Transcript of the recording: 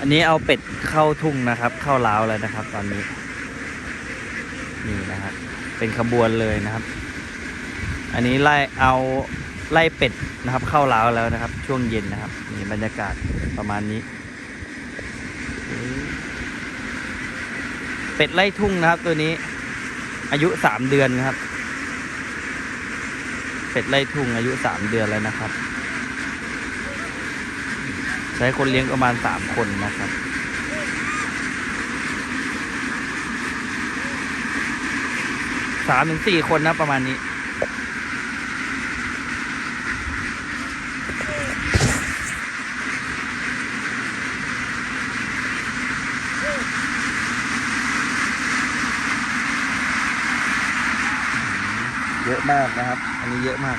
อันนี้เอาเป็ดเข้าทุ่งนะครับ เข้าล้าวแล้วนะครับ ตอนนี้ นี่นะครับ เป็นขบวนเลยนะครับ อันนี้ไล่เอาไล่เป็ดนะครับ เข้าล้าวแล้วนะครับ ช่วงเย็นนะครับนี่บรรยากาศประมาณนี้ เป็ดไล่ทุ่งนะครับ ตัวนี้ อายุสามเดือนครับ เป็ดไล่ทุ่งอายุสามเดือนแล้วนะครับ ใช้คนเลี้ยงประมาณสามคนนะครับ สามถึงสี่คนนะประมาณนี้ เยอะมากนะครับ อันนี้เยอะมาก